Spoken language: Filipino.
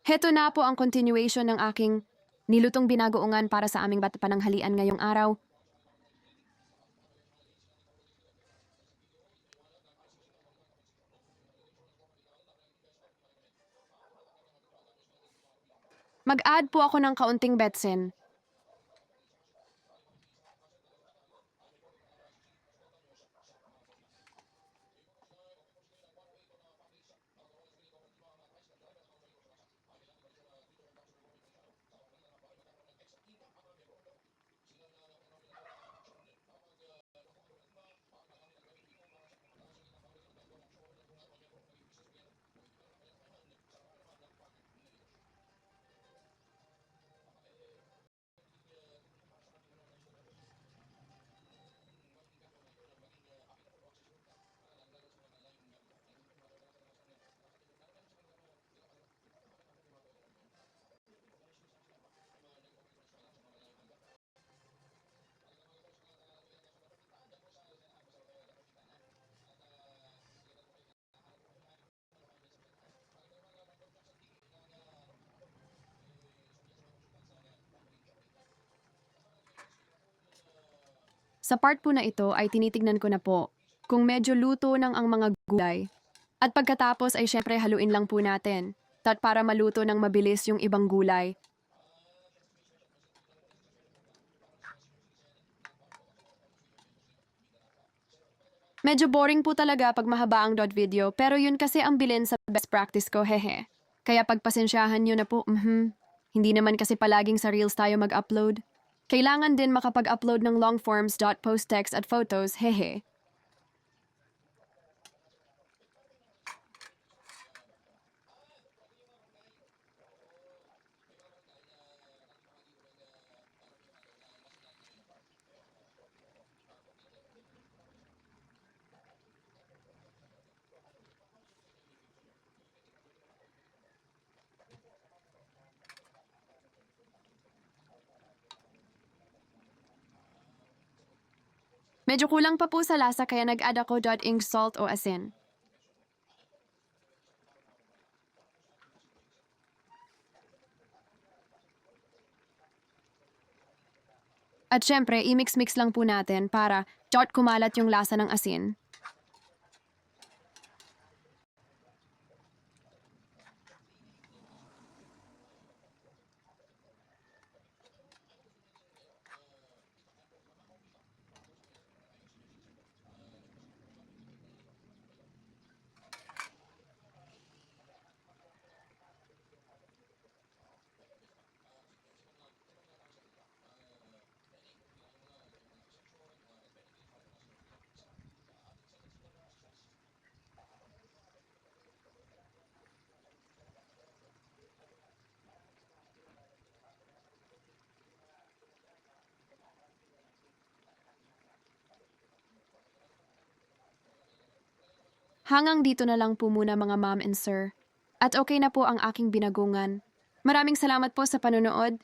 Heto na po ang continuation ng aking nilutong binagoongan para sa aming pananghalian ngayong araw. Mag-add po ako ng kaunting betsin. Sa part po na ito ay tinitignan ko na po kung medyo luto ng ang mga gulay. At pagkatapos ay syempre haluin lang po natin. Tat para maluto ng mabilis yung ibang gulay. Medyo boring po talaga pag mahaba ang dot video pero yun kasi ang bilin sa best practice ko hehe. Kaya pagpasensyahan nyo na po, mhm. Hindi naman kasi palaging sa Reels tayo mag-upload. Kailangan din makapag-upload ng long forms, dot post text at photos, hehe. Medyo kulang pa po sa lasa kaya nag-add ako dot ink salt o asin. At syempre, i-mix-mix lang po natin para dot kumalat yung lasa ng asin. Hangang dito na lang po muna mga ma'am and sir. At okay na po ang aking binagungan. Maraming salamat po sa panonood.